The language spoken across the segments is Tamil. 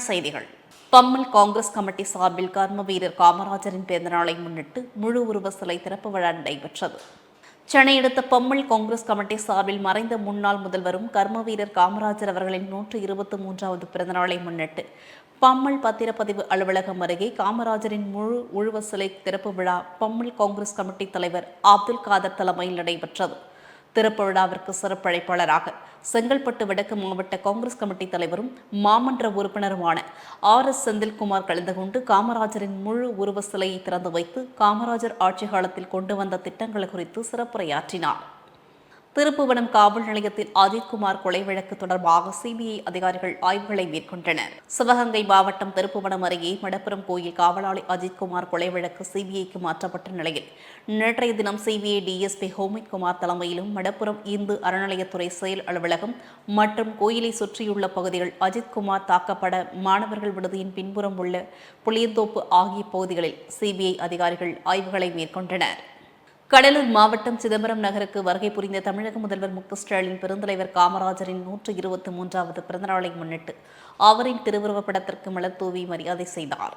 தமிழன் செய்திகள். பம்மல் காங்கிரஸ் கமிட்டி சார்பில் கர்ம வீரர் காமராஜரின் பிறந்தநாளை முன்னிட்டு முழு உருவ சிலை திறப்பு விழா நடைபெற்றது. சென்னை அடுத்த பம்மல் காங்கிரஸ் கமிட்டி சார்பில் மறைந்த முன்னாள் முதல்வரும் கர்ம வீரர் காமராஜர் அவர்களின் நூற்று இருபத்தி மூன்றாவது பிறந்தநாளை முன்னிட்டு பம்மல் பத்திரப்பதிவு அலுவலகம் அருகே காமராஜரின் முழு உழுவ சிலை திறப்பு விழா பம்மல் காங்கிரஸ் கமிட்டி தலைவர் அப்துல் காதர் தலைமையில் நடைபெற்றது. திறப்பு சிறப்பழைப்பாளராக. செங்கல்பட்டு வடக்கு மாவட்ட காங்கிரஸ் கமிட்டி தலைவரும் மாமன்ற உறுப்பினருமான ஆர் எஸ் செந்தில்குமார் கலந்து கொண்டு காமராஜரின் முழு உருவ சிலையை திறந்து வைத்து காமராஜர் ஆட்சி காலத்தில் கொண்டு வந்த திட்டங்கள் குறித்து சிறப்புரையாற்றினார். திருப்புவனம் காவல் நிலையத்தில் அஜித்குமார் கொலை வழக்கு தொடர்பாக சிபிஐ அதிகாரிகள் ஆய்வுகளை மேற்கொண்டனர். சிவகங்கை மாவட்டம் திருப்புவனம் அருகே மடப்புரம் கோயில் காவலாளி அஜித்குமார் கொலை வழக்கு சிபிஐக்கு மாற்றப்பட்ட நிலையில் நேற்றைய தினம் சிபிஐ டிஎஸ்பி ஹோமித் குமார் தலைமையிலும் மடப்புரம் இந்து அறநிலையத்துறை செயல் அலுவலகம் மற்றும் கோயிலை சுற்றியுள்ள பகுதிகள் அஜித்குமார் தாக்கப்பட மாணவர்கள் விடுதியின் பின்புறம் உள்ள புளியந்தோப்பு ஆகிய பகுதிகளில் சிபிஐ அதிகாரிகள் ஆய்வுகளை மேற்கொண்டனர். கடலூர் மாவட்டம் சிதம்பரம் நகருக்கு வருகை புரிந்த தமிழக முதல்வர் மு ஸ்டாலின் பெருந்தலைவர் காமராஜரின் நூற்று இருபத்தி மூன்றாவது பிறந்தநாளை முன்னிட்டு அவரின் திருவுருவப் படத்திற்கு மலர் தூவி மரியாதை செய்தார்.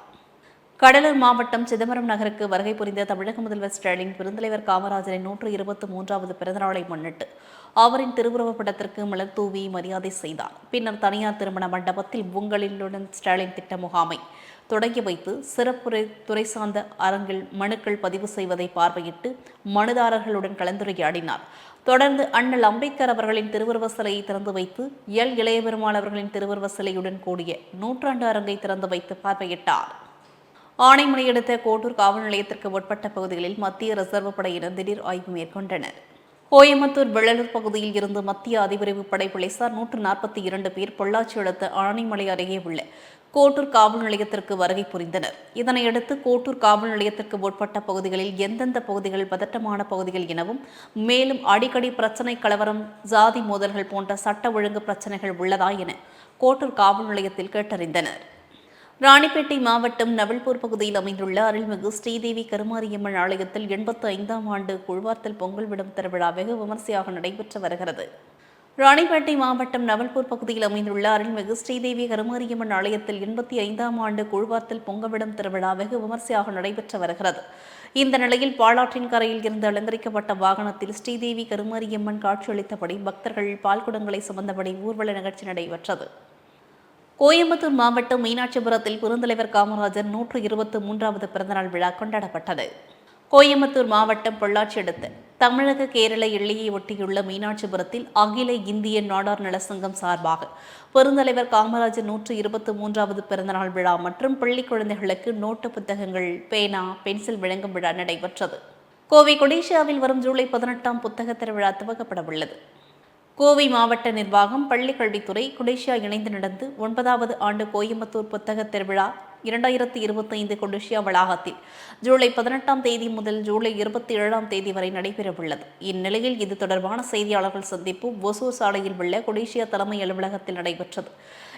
கடலூர் மாவட்டம் சிதம்பரம் நகருக்கு வருகை புரிந்த தமிழக முதல்வர் ஸ்டாலின் பெருந்தலைவர் காமராஜரின் நூற்று இருபத்தி மூன்றாவது பிறந்தநாளை முன்னிட்டு அவரின் திருவுருவப் படத்திற்கு மலர் தூவி மரியாதை செய்தார். பின்னர் தனியார் திருமண மண்டபத்தில் உங்களிலுடன் ஸ்டாலின் திட்ட முகாமை தொடங்கி வைத்து சிறப்புரை துறை சார்ந்த அரங்கில் மனுக்கள் பதிவு செய்வதை பார்வையிட்டு மனுதாரர்களுடன் கலந்துரையாடினார். தொடர்ந்து அண்ணல் அம்பேத்கர் அவர்களின் திருவுருவ சிலையை திறந்து வைத்து எல் இளையபெருமாள் அவர்களின் திருவுருவ சிலையுடன் கூடிய நூற்றாண்டு அரங்கை திறந்து வைத்து பார்வையிட்டார். ஆனைமலை அடுத்த கோட்டூர் காவல் நிலையத்திற்கு உட்பட்ட பகுதிகளில் மத்திய ரிசர்வ் படையினர் திடீர் ஆய்வு மேற்கொண்டனர். கோயம்புத்தூர் வெள்ளலூர் பகுதியில் இருந்து மத்திய அதிவிரைவு படை போலீசார் நூற்று நாற்பத்தி இரண்டு பேர் பொள்ளாச்சி அடுத்த ஆனைமலை அருகே உள்ள கோட்டூர் காவல் நிலையத்திற்கு வருகை புரிந்தனர். இதனையடுத்து கோட்டூர் காவல் நிலையத்திற்கு உட்பட்ட பகுதிகளில் எந்தெந்த பகுதிகள் பதட்டமான பகுதிகள் எனவும் மேலும் அடிக்கடி பிரச்சனை கலவரம் ஜாதி மோதல்கள் போன்ற சட்ட ஒழுங்கு பிரச்சனைகள் உள்ளதா என கோட்டூர் காவல் நிலையத்தில் கேட்டறிந்தனர். ராணிப்பேட்டை மாவட்டம் நவல்பூர் பகுதியில் அமைந்துள்ள அருள்மிகு ஸ்ரீதேவி கருமாரியம்மன் ஆலயத்தில் எண்பத்து ஐந்தாம் ஆண்டு குழுவார்த்தல் பொங்கல் விடும் திருவிழா வெகு விமர்சையாக நடைபெற்று வருகிறது. ராணிப்பேட்டை மாவட்டம் நவல்பூர் பகுதியில் அமைந்துள்ள அருள்மிகு ஸ்ரீதேவி கருமாரியம்மன் ஆலயத்தில் எண்பத்தி ஐந்தாம் ஆண்டு குழுவாத்தல் பொங்கவிடும் திருவிழா வெகு விமர்சையாக நடைபெற்று வருகிறது. இந்த நிலையில் பாலாற்றின் கரையில் இருந்து அலங்கரிக்கப்பட்ட வாகனத்தில் ஸ்ரீதேவி கருமாரியம்மன் காட்சியளித்தபடி பக்தர்கள் பால்குடங்களை சுமந்தபடி ஊர்வல நிகழ்ச்சி நடைபெற்றது. கோயம்புத்தூர் மாவட்டம் மீனாட்சிபுரத்தில் பெருந்தலைவர் காமராஜர் நூற்று இருபத்து மூன்றாவது பிறந்தநாள் விழா கொண்டாடப்பட்டது. கோயம்புத்தூர் மாவட்டம் பொள்ளாச்சி அடுத்து தமிழக கேரள எல்லையை ஒட்டியுள்ள மீனாட்சிபுரத்தில் அகில இந்திய நாடார் நலசங்கம் சார்பாக பெருந்தலைவர் காமராஜர் நூற்று இருபத்தி மூன்றாவது பிறந்தநாள் விழா மற்றும் பள்ளி குழந்தைகளுக்கு நோட்டு புத்தகங்கள் பேனா பென்சில் வழங்கும் விழா நடைபெற்றது. கோவை கொடிஷியாவில் வரும் ஜூலை பதினெட்டாம் புத்தக திருவிழா துவக்கப்பட உள்ளது. கோவை மாவட்ட நிர்வாகம் பள்ளிக்கல்வித்துறை குடேஷியா இணைந்து நடந்து ஒன்பதாவது ஆண்டு கோயம்புத்தூர் புத்தக திருவிழா இரண்டாயிரத்தி இருபத்தைந்து கொடிஷியா வளாகத்தில் ஜூலை பதினெட்டாம் தேதி முதல் ஜூலை இருபத்தி ஏழாம் தேதி வரை நடைபெறவுள்ளது. இந்நிலையில் இது தொடர்பான செய்தியாளர்கள் சந்திப்பு ஒசூர் சாலையில் உள்ள கொடிஷியா தலைமை அலுவலகத்தில் நடைபெற்றது.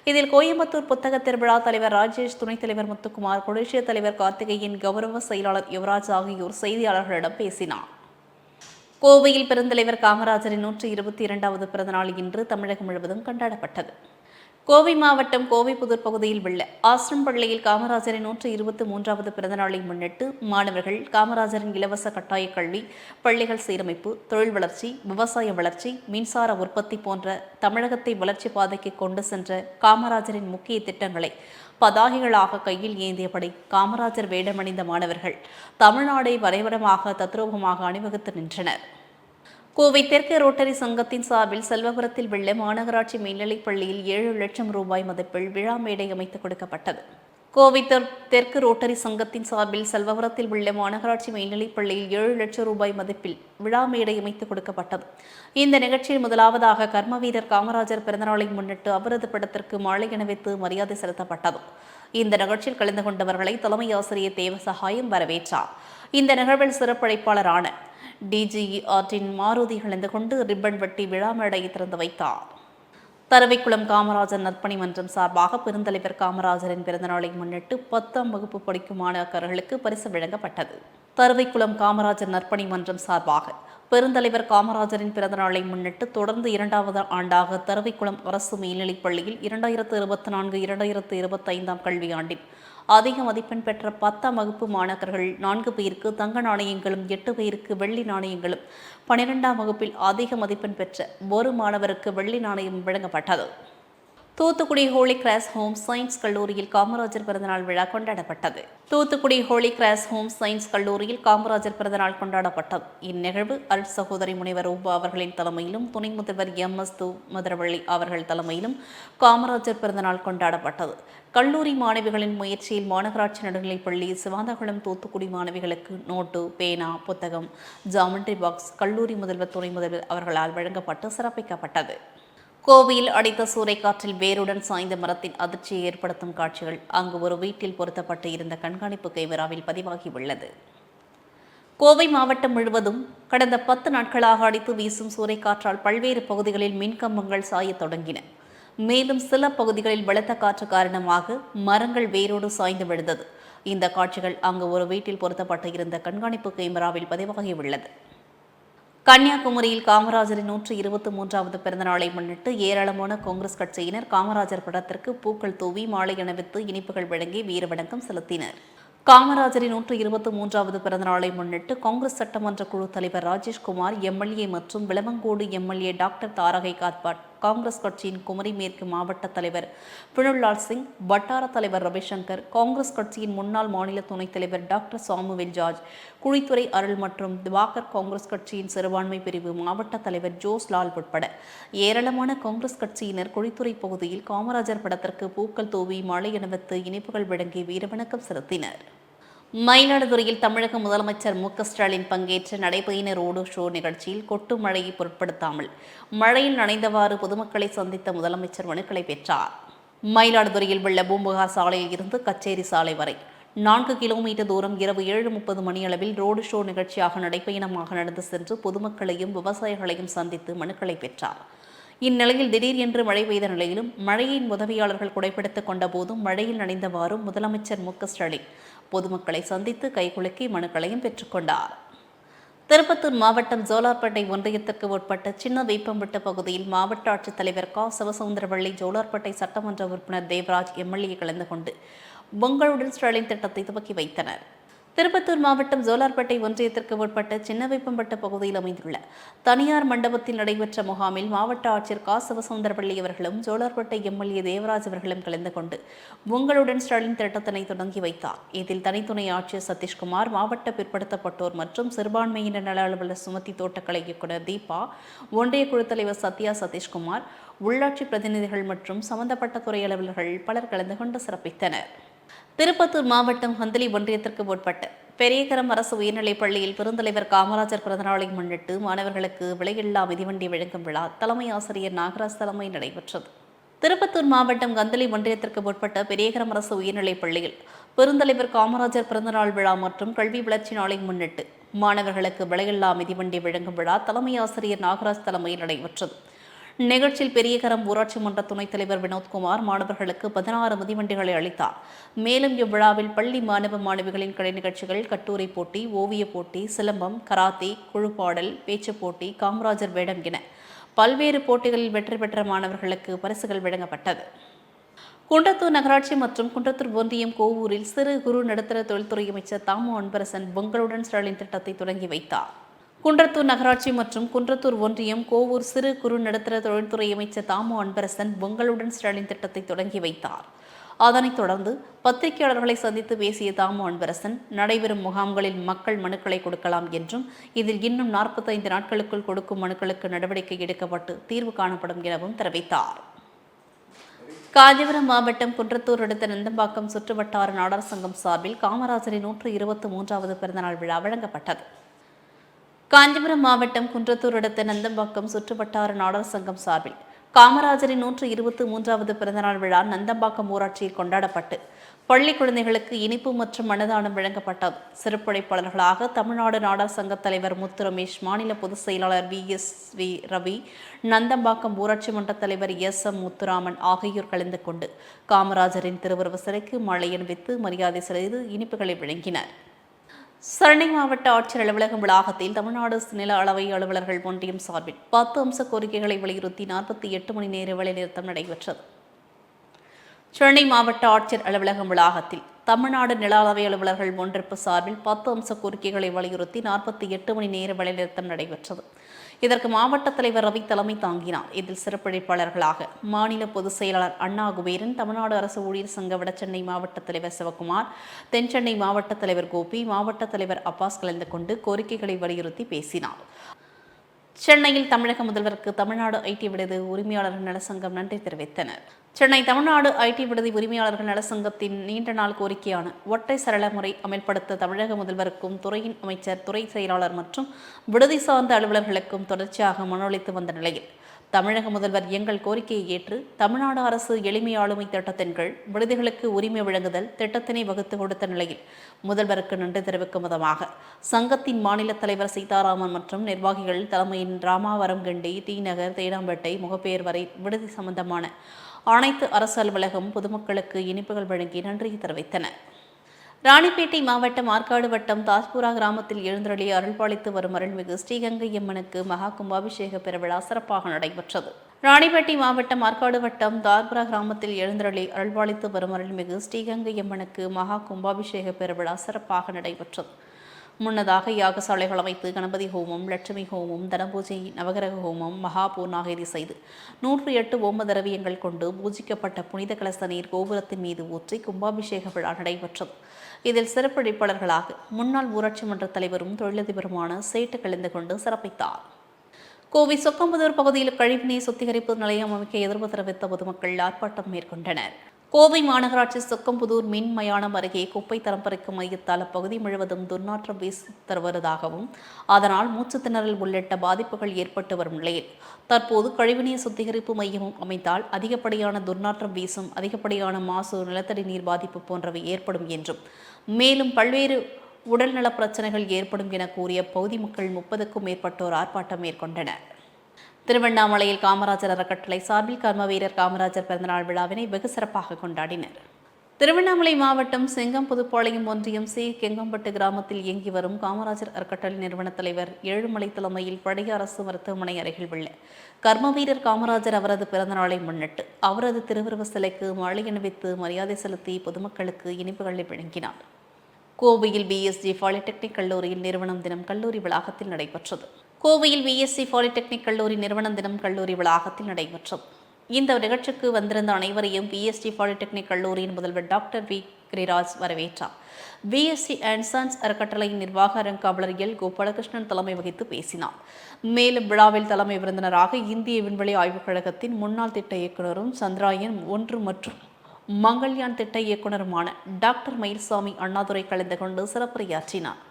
இதில் கோயம்புத்தூர் புத்தக திருவிழா தலைவர் ராஜேஷ் துணைத் தலைவர் முத்துக்குமார் கொடிஷிய தலைவர் கார்த்திகேயன் கௌரவ செயலாளர் யுவராஜ் ஆகியோர் செய்தியாளர்களிடம் பேசினார். கோவையில் பெருந்தலைவர் காமராஜரின் நூற்றி இருபத்தி இரண்டாவது பிறந்தநாள் இன்று தமிழகம் முழுவதும் கொண்டாடப்பட்டது. கோவை மாவட்டம் கோவைப்புதூர் பகுதியில் உள்ள ஆசிரம் பள்ளியில் காமராஜரின் நூற்று இருபத்தி மூன்றாவது பிறந்தநாளை முன்னிட்டு மாணவர்கள் காமராஜரின் இலவச கட்டாய கல்வி பள்ளிகள் சீரமைப்பு தொழில் வளர்ச்சி விவசாய வளர்ச்சி மின்சார உற்பத்தி போன்ற தமிழகத்தை வளர்ச்சி பாதைக்கு கொண்டு சென்ற காமராஜரின் முக்கிய திட்டங்களை பதாகைகளாக கையில் ஏந்தியபடி காமராஜர் வேடமணிந்த மாணவர்கள் தமிழ்நாடை வரைவரமாக தத்ரூபமாக அணிவகுத்து நின்றனர். கோவை தெற்கு ரோட்டரி சங்கத்தின் சார்பில் செல்வபுரத்தில் உள்ள மாநகராட்சி மேல்நிலைப் பள்ளியில் ஏழு லட்சம் ரூபாய் மதிப்பில் விழா மேடை அமைத்துக் கொடுக்கப்பட்டது. கோவை தெற்கு ரோட்டரி சங்கத்தின் சார்பில் செல்வபுரத்தில் உள்ள மாநகராட்சி மேல்நிலைப் பள்ளியில் ஏழு லட்சம் ரூபாய் மதிப்பில் விழா மேடை அமைத்து கொடுக்கப்பட்டது. இந்த நிகழ்ச்சியில் முதலாவதாக கர்ம வீரர் காமராஜர் பிறந்தநாளை முன்னிட்டு அவரது படத்திற்கு மாலை அணிவித்து மரியாதை செலுத்தப்பட்டது. இந்த நிகழ்ச்சியில் கலந்து கொண்டவர்களை தலைமை ஆசிரியர் தேவசகாயம் வரவேற்றார். இந்த நிகழ்வில் சிறப்பழைப்பாளரான டிஜிஇ ஆற்றின் மாருதி கலந்து கொண்டு ரிப்பன் வெட்டி விழா மேடையை திறந்து வைத்தார். தரவைக்குளம் காமராஜர் நற்பணி மன்றம் சார்பாக பெருந்தலைவர் காமராஜரின் பிறந்தநாளை முன்னிட்டு பத்தாம் வகுப்பு படிக்கும் மாணாக்கர்களுக்கு பரிசு வழங்கப்பட்டது. தருவைக்குளம் காமராஜர் நற்பணி மன்றம் சார்பாக பெருந்தலைவர் காமராஜரின் பிறந்தநாளை முன்னிட்டு தொடர்ந்து இரண்டாவது ஆண்டாக தரவைக்குளம் அரசு மேல்நிலைப் பள்ளியில் இரண்டாயிரத்து இருபத்தி நான்கு இரண்டாயிரத்து இருபத்தைந்தாம் கல்வியாண்டில் அதிக மதிப்பெண் பெற்ற பத்தாம் வகுப்பு மாணவர்கள் நான்கு பேருக்கு தங்க நாணயங்களும் எட்டு பேருக்கு வெள்ளி நாணயங்களும். பனிரெண்டாம் வகுப்பில் அதிக மதிப்பெண் பெற்ற ஒரு மாணவருக்கு வெள்ளி நாணயம் வழங்கப்பட்டது. Thoothukudi Holy Cross Home Science கல்லூரியில் காமராஜர் பிறந்தநாள் விழா கொண்டாடப்பட்டது Thoothukudi Holy Cross Home Science கல்லூரியில் காமராஜர் பிறந்தநாள் கொண்டாடப்பட்டது இந்நிகழ்வு அருட் சகோதரி முனைவர் ரூபா அவர்களின் தலைமையிலும் துணை முதல்வர் எம் எஸ் து மதுரவள்ளி அவர்கள் தலைமையிலும் காமராஜர் பிறந்தநாள் கொண்டாடப்பட்டது கல்லூரி மாணவிகளின் முயற்சியில் மாநகராட்சி நடுநிலைப் பள்ளி சிவாந்தகுளம் தூத்துக்குடி மாணவிகளுக்கு நோட்டு பேனா புத்தகம் ஜாமெண்ட்ரி பாக்ஸ் கல்லூரி முதல்வர் துணை முதல்வர் அவர்களால் வழங்கப்பட்டு சிறப்பிக்கப்பட்டது. கோவையில் அடித்த சூறைக்காற்றில் வேருடன் சாய்ந்த மரத்தின் அதிர்ச்சியை ஏற்படுத்தும் காட்சிகள் அங்கு ஒரு வீட்டில் பொருத்தப்பட்டு இருந்த கண்காணிப்பு கேமராவில் பதிவாகியுள்ளது. கோவை மாவட்டம் முழுவதும் கடந்த பத்து நாட்களாக அடித்து வீசும் சூறைக்காற்றால் பல்வேறு பகுதிகளில் மின்கம்பங்கள் சாயத் தொடங்கின. மேலும் சில பகுதிகளில் பலத்த காற்று காரணமாக மரங்கள் வேரோடு சாய்ந்து விழுந்தது. இந்த காட்சிகள் அங்கு ஒரு வீட்டில் பொருத்தப்பட்டு இருந்த கண்காணிப்பு கேமராவில் பதிவாகியுள்ளது. கன்னியாகுமரியில் காமராஜரின் நூற்று இருபத்தி மூன்றாவது பிறந்தநாளை முன்னிட்டு ஏராளமான காங்கிரஸ் கட்சியினர் காமராஜர் படத்திற்கு பூக்கள் தூவி மாலை அணிவித்து இனிப்புகள் வழங்கி வீரவணக்கம் செலுத்தினர். காமராஜரின் நூற்று இருபத்தி மூன்றாவது பிறந்தநாளை முன்னிட்டு காங்கிரஸ் சட்டமன்ற குழு தலைவர் ராஜேஷ்குமார் எம்எல்ஏ மற்றும் Vilavancode MLA doctor Tharagai Cuthbert Congress கட்சியின் குமரி மேற்கு மாவட்ட தலைவர் பிணுல்லால் சிங் வட்டார தலைவர் ரவிசங்கர் காங்கிரஸ் கட்சியின் முன்னாள் மாநில துணைத் தலைவர் doctor Samuel George Kuzhithurai Arul மற்றும் திவாகர் காங்கிரஸ் கட்சியின் சிறுபான்மை பிரிவு மாவட்ட தலைவர் ஜோஸ் லால் உட்பட ஏராளமான காங்கிரஸ் கட்சியினர் குழித்துறை பகுதியில் காமராஜர் படத்திற்கு பூக்கள் தூவி மழை அணிவித்து இனிப்புகள் வழங்கி வீரவணக்கம் செலுத்தினர். மயிலாடுதுறையில் தமிழக முதலமைச்சர் மு க ஸ்டாலின் பங்கேற்ற நடைபயண ரோடு ஷோ நிகழ்ச்சியில் கொட்டு மழையை பொருட்படுத்தாமல் மழையில் நனைந்தவாறு பொதுமக்களை சந்தித்த முதலமைச்சர் மனுக்களை பெற்றார். மயிலாடுதுறையில் உள்ள பூம்புகா சாலையில் இருந்து கச்சேரி சாலை வரை நான்கு கிலோமீட்டர் தூரம் இரவு ஏழு முப்பது மணியளவில் ரோடு ஷோ நிகழ்ச்சியாக நடைபயணமாக நடந்து சென்று பொதுமக்களையும் விவசாயிகளையும் சந்தித்து மனுக்களை பெற்றார். இந்நிலையில் திடீர் என்று மழை பெய்த நிலையிலும் மழையின் உதவியாளர்கள் குடைப்பிடித்துக் கொண்ட போதும் மழையில் நனைந்தவாறும் முதலமைச்சர் மு ஸ்டாலின் பொதுமக்களை சந்தித்து கைகுலுக்கி மனுக்களையும் பெற்றுக்கொண்டார் திருப்பத்தூர் மாவட்டம் ஜோலார்பேட்டை ஒன்றியத்திற்கு உட்பட்ட சின்ன வேப்பம்பட்டு பகுதியில் மாவட்ட ஆட்சித்தலைவர் க. சிவசவுந்தரவள்ளி ஜோலார்பேட்டை சட்டமன்ற உறுப்பினர் தேவராஜ் எம்எல்ஏ கலந்து கொண்டு பொங்கலுடன் ஸ்டாலின் திட்டத்தை துவக்கி வைத்தனர். திருப்பத்தூர் மாவட்டம் ஜோலார்பேட்டை ஒன்றியத்திற்கு உட்பட்ட சின்னவைப்பம்பட்ட பகுதியில் அமைந்துள்ள தனியார் மண்டபத்தில் நடைபெற்ற முகாமில் மாவட்ட ஆட்சியர் கா சிவசவுந்தரப்பள்ளி அவர்களும் ஜோலார்பேட்டை எம்எல்ஏ தேவராஜ் அவர்களும் கலந்து கொண்டு உங்களுடன் ஸ்டாலின் திட்டத்தினை தொடங்கி வைத்தார். இதில் தனித்துணை ஆட்சியர் சதீஷ்குமார் மாவட்ட பிற்படுத்தப்பட்டோர் மற்றும் சிறுபான்மையினர் நல அலுவலர் சுமதி தோட்டக்கலை இயக்குநர் தீபா ஒன்றிய குழு தலைவர் சத்யா சதீஷ்குமார் உள்ளாட்சி பிரதிநிதிகள் மற்றும் சம்பந்தப்பட்ட துறை அலுவலர்கள் பலர் கலந்து கொண்டு சிறப்பித்தனர். திருப்பத்தூர் மாவட்டம் ஹந்தலி ஒன்றியத்திற்கு உட்பட்ட பெரியகரம் அரசு உயர்நிலைப் பள்ளியில் பெருந்தலைவர் காமராஜர் பிறந்தநாளை முன்னிட்டு மாணவர்களுக்கு விலையில்லா மிதிவண்டி வழங்கும் விழா தலைமை ஆசிரியர் நாகராஜ் தலைமை நடைபெற்றது. திருப்பத்தூர் மாவட்டம் கந்தளி ஒன்றியத்திற்கு உட்பட்ட பெரியகரம் அரசு உயர்நிலைப் பள்ளியில் பெருந்தலைவர் காமராஜர் பிறந்தநாள் விழா மற்றும் கல்வி வளர்ச்சி நாளை முன்னிட்டு மாணவர்களுக்கு விலையில்லா மிதிவண்டி வழங்கும் விழா தலைமை ஆசிரியர் நாகராஜ் தலைமையில் நடைபெற்றது. நிகழ்ச்சியில் பெரியகரம் ஊராட்சி மன்ற துணைத் தலைவர் வினோத்குமார் மாணவர்களுக்கு பதினாறு மிதிவண்டிகளை அளித்தார். மேலும் இவ்விழாவில் பள்ளி மாணவ மாணவிகளின் கலை நிகழ்ச்சிகள் கட்டுரை போட்டி ஓவியப் போட்டி சிலம்பம் கராத்தே குழுப்பாடல் பேச்சுப் போட்டி காமராஜர் வேடம் என பல்வேறு போட்டிகளில் வெற்றி பெற்ற மாணவர்களுக்கு பரிசுகள் வழங்கப்பட்டது. குன்றத்தூர் நகராட்சி மற்றும் குன்றத்தூர் ஒன்றியம் கோவூரில் சிறு குறு நடுத்தர தொழில்துறை அமைச்சர் தாமு அன்பரசன் பொங்கலுடன் ஸ்டாலின் திட்டத்தை தொடங்கி வைத்தார். குன்றத்தூர் நகராட்சி மற்றும் குன்றத்தூர் ஒன்றியம் கோவூர் சிறு குறு நடுத்தர தொழில்துறை அமைச்சர் தாமு அன்பரசன் பொங்கலுடன் ஸ்டாலின் திட்டத்தை தொடங்கி வைத்தார். அதனைத் தொடர்ந்து பத்திரிகையாளர்களை சந்தித்து பேசிய தாமு அன்பரசன் நடைபெறும் முகாம்களில் மக்கள் மனுக்களை கொடுக்கலாம் என்றும் இதில் இன்னும் நாற்பத்தைந்து நாட்களுக்குள் கொடுக்கும் மனுக்களுக்கு நடவடிக்கை எடுக்கப்பட்டு தீர்வு காணப்படும் எனவும் தெரிவித்தார். காஞ்சிபுரம் மாவட்டம் குன்றத்தூர் அடுத்த நந்தம்பாக்கம் சுற்றுவட்டார நாடார் சங்கம் சார்பில் காமராஜரின் நூற்று இருபத்தி மூன்றாவது பிறந்தநாள் விழா வழங்கப்பட்டது. காஞ்சிபுரம் மாவட்டம் குன்றத்தூர் அடுத்த நந்தம்பாக்கம் சுற்றுவட்டார நாடர் சங்கம் சார்பில் காமராஜரின் நூற்று இருபத்தி மூன்றாவது பிறந்தநாள் விழா நந்தம்பாக்கம் ஊராட்சியில் கொண்டாடப்பட்டு பள்ளி குழந்தைகளுக்கு இனிப்பு மற்றும் மனதானம் வழங்கப்பட்டது. சிறப்புழைப்பாளர்களாக தமிழ்நாடு நாடர் சங்க தலைவர் முத்து ரமேஷ் மாநில பொதுச் செயலாளர் V S V Ravi Nandambakkam ஊராட்சி மன்ற தலைவர் எஸ் எம் முத்துராமன் ஆகியோர் கலந்து கொண்டு காமராஜரின் திருவுருவ சிலைக்கு மழை அணிவித்து மரியாதை செய்து இனிப்புகளை வழங்கினர். சரணை மாவட்ட ஆட்சியர் அலுவலகம் வளாகத்தில் தமிழ்நாடு நில அளவை அலுவலர்கள் ஒன்றியம் சார்பில் பத்து அம்ச கோரிக்கைகளை வலியுறுத்தி நாற்பத்தி எட்டு மணி நேர வேலைநிறுத்தம் நடைபெற்றது. சென்னை மாவட்ட ஆட்சியர் அலுவலகம் வளாகத்தில் தமிழ்நாடு நில அளவை அலுவலர்கள் ஒன்றிப்பு சார்பில் பத்து அம்ச கோரிக்கைகளை வலியுறுத்தி நாற்பத்தி எட்டு மணி நேர வேலைநிறுத்தம் நடைபெற்றது. இதற்கு மாவட்ட தலைவர் ரவி தலைமை தாங்கினார். இதில் சிறப்பிழைப்பாளர்களாக மாநில பொதுச் செயலாளர் அண்ணா குபேரன் தமிழ்நாடு அரசு ஊழியர் சங்க வடசென்னை மாவட்ட தலைவர் சிவகுமார் தென்சென்னை மாவட்ட தலைவர் கோபி மாவட்ட தலைவர் அப்பாஸ் கலந்து கொண்டு கோரிக்கைகளை வலியுறுத்தி பேசினார். சென்னையில் தமிழக முதல்வருக்கு தமிழ்நாடு ஐடி விடுதி உரிமையாளர்கள் நலசங்கம் நன்றி தெரிவித்தனர். சென்னை தமிழ்நாடு ஐடி விடுதி உரிமையாளர்கள் நலசங்கத்தின் நீண்ட நாள் கோரிக்கையான ஒற்றை சரள முறை அமல்படுத்த தமிழக முதல்வருக்கும் துறையின் அமைச்சர் துறை செயலாளர் மற்றும் விடுதி சார்ந்த அலுவலர்களுக்கும் தொடர்ச்சியாக மனு வந்த நிலையில் தமிழக முதல்வர் எங்கள் கோரிக்கையை ஏற்று தமிழ்நாடு அரசு எளிமை ஆளுமை திட்டத்தின் கீழ் விடுதிகளுக்கு உரிமை வழங்குதல் திட்டத்தினை வகுத்து கொடுத்த நிலையில் முதல்வருக்கு நன்றி தெரிவிக்கும் விதமாக சங்கத்தின் மாநில தலைவர் சீதாராமன் மற்றும் நிர்வாகிகள் தலைமையின் ராமாவரம் கிண்டி டி நகர் தேடாம்பேட்டை முகப்பேர் வரை விடுதி சம்பந்தமான அனைத்து அரசு அலுவலகம் பொதுமக்களுக்கு இனிப்புகள் வழங்கி நன்றியை தெரிவித்தனர். ராணிப்பேட்டை மாவட்டம் ஆற்காடு வட்டம் தாஸ்புரா கிராமத்தில் எழுந்தருளி அருள்பாளித்து வரும் அருள்மிகு ஸ்ரீகங்கை அம்மனுக்கு மகா கும்பாபிஷேக பெருவிழா சிறப்பாக நடைபெற்றது. ராணிப்பேட்டை மாவட்டம் ஆற்காடு வட்டம் தார்புரா கிராமத்தில் எழுந்தருளி அருள்பாலித்து வரும் அருள்மிகு ஸ்ரீகங்கை அம்மனுக்கு மகா கும்பாபிஷேக பெருவிழா சிறப்பாக நடைபெற்றது. முன்னதாக யாகசாலைகள் அமைத்து கணபதி ஹோமம் லட்சுமி ஹோமம் தனபூஜை நவகிரக ஹோமம் மகா பூர்ணாகிரி செய்து நூற்றி எட்டு ஓம திரவியங்கள் கொண்டு பூஜிக்கப்பட்ட புனித கலச நீர் கோபுரத்தின் மீது ஊற்றி கும்பாபிஷேக விழா நடைபெற்றது. இதில் சிறப்பளிப்பாளர்களாக முன்னாள் ஊராட்சி மன்ற தலைவரும் தொழிலதிபருமான சேட்டு கலந்து கொண்டு சிறப்பித்தார். கோவை சொக்கம்புதூர் பகுதியில் கழிவுநீர் சுத்திகரிப்பு நிலையம் அமைக்க எதிர்ப்பு தெரிவித்த பொதுமக்கள் ஆர்ப்பாட்டம் மேற்கொண்டனர். கோவை மாநகராட்சி சொக்கம்புதூர் மின் மயானம் அருகே குப்பை தரம் பறிக்கும் மையத்தால் அப்பகுதி முழுவதும் துர்நாற்றம் வீசி தருவதாகவும் அதனால் மூச்சு திணறல் உள்ளிட்ட பாதிப்புகள் ஏற்பட்டு வரும் நிலையில் தற்போது கழிவுநீர் சுத்திகரிப்பு மையமும் அமைத்தால் அதிகப்படியான துர்நாற்றம் வீசும் அதிகப்படியான மாசு நிலத்தடி நீர் பாதிப்பு போன்றவை ஏற்படும் என்றும் மேலும் பல்வேறு உடல்நலப் பிரச்சனைகள் ஏற்படும் என கூறிய பகுதி மக்கள் முப்பதுக்கும் மேற்பட்டோர் ஆர்ப்பாட்டம் மேற்கொண்டனர். திருவண்ணாமலையில் காமராஜர் அறக்கட்டளை சார்பில் கர்ம வீரர் காமராஜர் பிறந்தநாள் விழாவினை வெகு சிறப்பாக கொண்டாடினர். திருவண்ணாமலை மாவட்டம் செங்கம் புதுப்பாளையம் ஒன்றியம் சி. கெங்கம்பட்டு கிராமத்தில் இயங்கி வரும் காமராஜர் அறக்கட்டளை நிறுவன தலைவர் ஏழுமலை தலைமையில் பழைய அரசு மருத்துவமனை அருகில் உள்ள கர்ம வீரர் காமராஜர் அவரது பிறந்தநாளை முன்னிட்டு அவரது திருவுருவ சிலைக்கு மாலை அணிவித்து மரியாதை செலுத்தி பொதுமக்களுக்கு இனிப்புகளை வழங்கினார். கோவையில் பிஎஸ்ஜி பாலிடெக்னிக் கல்லூரியில் நிறுவனம் தினம் கல்லூரி வளாகத்தில் நடைபெற்றது. கோவையில் பிஎஸ்சி பாலிடெக்னிக் கல்லூரி நிறுவனம் தினம் கல்லூரி வளாகத்தில் நடைபெற்றது. இந்த நிகழ்ச்சிக்கு வந்திருந்த அனைவரையும் பிஎஸ்டி பாலிடெக்னிக் கல்லூரியின் முதல்வர் டாக்டர் வி. கிரிராஜ் வரவேற்றார். பிஎஸ்சி அண்ட் சன்ஸ் அறக்கட்டளையின் நிர்வாக அறங்காவலர் எல் கோபாலகிருஷ்ணன் தலைமை வகித்து பேசினார். மேலும் விழாவில் தலைமை விருந்தினராக இந்திய விண்வெளி ஆய்வுக் கழகத்தின் முன்னாள் திட்ட இயக்குநரும் சந்திராயன் ஒன்று மற்றும் மங்கள்யான் திட்ட இயக்குநருமான டாக்டர் மயில்சாமி அண்ணாதுரை கலந்து கொண்டு சிறப்புரையாற்றினார்.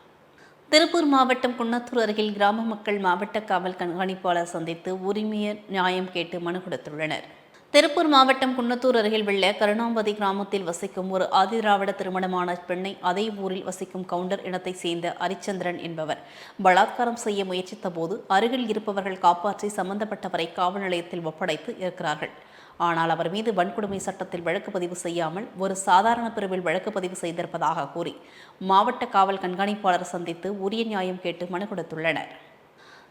திருப்பூர் மாவட்டம் குன்னத்தூர் அருகில் கிராம மக்கள் மாவட்ட காவல் கண்காணிப்பாளர் சந்தித்து உரிமைய நியாயம் கேட்டு மனு கொடுத்துள்ளனர். திருப்பூர் மாவட்டம் குன்னத்தூர் அருகில் உள்ள கருணாம்பதி கிராமத்தில் வசிக்கும் ஒரு ஆதிதிராவிட திருமணமான பெண்ணை அதே ஊரில் வசிக்கும் கவுண்டர் இனத்தைச் சேர்ந்த அரிச்சந்திரன் என்பவர். பலாத்காரம் செய்ய முயற்சித்த போது அருகில் இருப்பவர்கள் காப்பாற்றி சம்பந்தப்பட்டவரை காவல் நிலையத்தில் ஒப்படைத்து இருக்கிறார்கள். ஆனால் அவர் மீது வன்கொடுமை சட்டத்தில் வழக்கு பதிவு செய்யாமல் ஒரு சாதாரண பிரிவில் வழக்கு பதிவு செய்திருப்பதாக கூறி மாவட்ட காவல் கண்காணிப்பாளர் சந்தித்து உரிய நியாயம் கேட்டு மனு கொடுத்துள்ளனர்.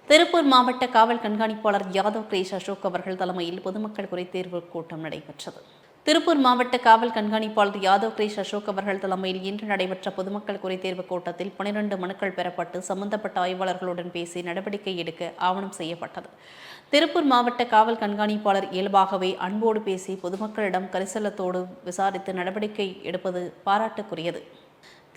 திருப்பூர் மாவட்ட காவல் கண்காணிப்பாளர் யாதவ் கிரேஷ் அசோக் அவர்கள் தலைமையில் பொதுமக்கள் குறைதீர்வு கூட்டம் நடைபெற்றது. திருப்பூர் மாவட்ட காவல் கண்காணிப்பாளர் யாதவ் கிரேஷ் அசோக் அவர்கள் தலைமையில் இன்று நடைபெற்ற பொதுமக்கள் குறைதீர்வு கூட்டத்தில் பனிரெண்டு மனுக்கள் பெறப்பட்டு சம்பந்தப்பட்ட ஆய்வாளர்களுடன் பேசி நடவடிக்கை எடுக்க ஆவணம் செய்யப்பட்டது. திருப்பூர் மாவட்ட காவல் கண்காணிப்பாளர் இயல்பாகவே அன்போடு பேசி பொதுமக்களிடம் கரிசலத்தோடு விசாரித்து நடவடிக்கை எடுப்பது பாராட்டுக்குரியது.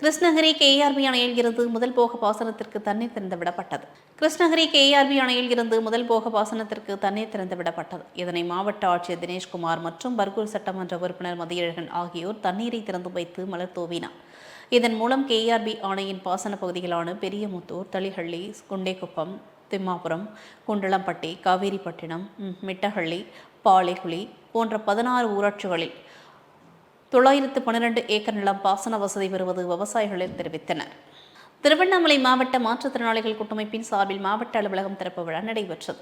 கிருஷ்ணகிரி கேஆர்பி அணையில் இருந்து முதல் போக பாசனத்திற்கு தண்ணீர் திறந்து விடப்பட்டது. கிருஷ்ணகிரி கேஆர்பி அணையில் இருந்து முதல் போக பாசனத்திற்கு தண்ணீர் திறந்து விடப்பட்டது. இதனை மாவட்ட ஆட்சியர் தினேஷ்குமார் மற்றும் பர்கூர் சட்டமன்ற உறுப்பினர் மதியழகன் ஆகியோர் தண்ணீரை திறந்து வைத்து மலர் தூவினார். இதன் மூலம் கேஆர்பி ஆணையின் பாசன பகுதிகளான பெரியமுத்தூர் தளிஹள்ளி குண்டேக்குப்பம் திம்மாபுரம் குண்டலம்பட்டி காவேரிப்பட்டினம் மிட்டஹள்ளி பாலைகுழி போன்ற பதினாறு ஊராட்சிகளில் தொள்ளாயிரத்து பன்னிரண்டு ஏக்கர் நிலம் பாசன வசதி பெறுவது விவசாயிகளில் தெரிவித்தனர். திருவண்ணாமலை மாவட்ட மாற்றுத்திறனாளிகள் கூட்டமைப்பின் சார்பில் மாவட்ட அலுவலகம் திறப்பு விழா நடைபெற்றது.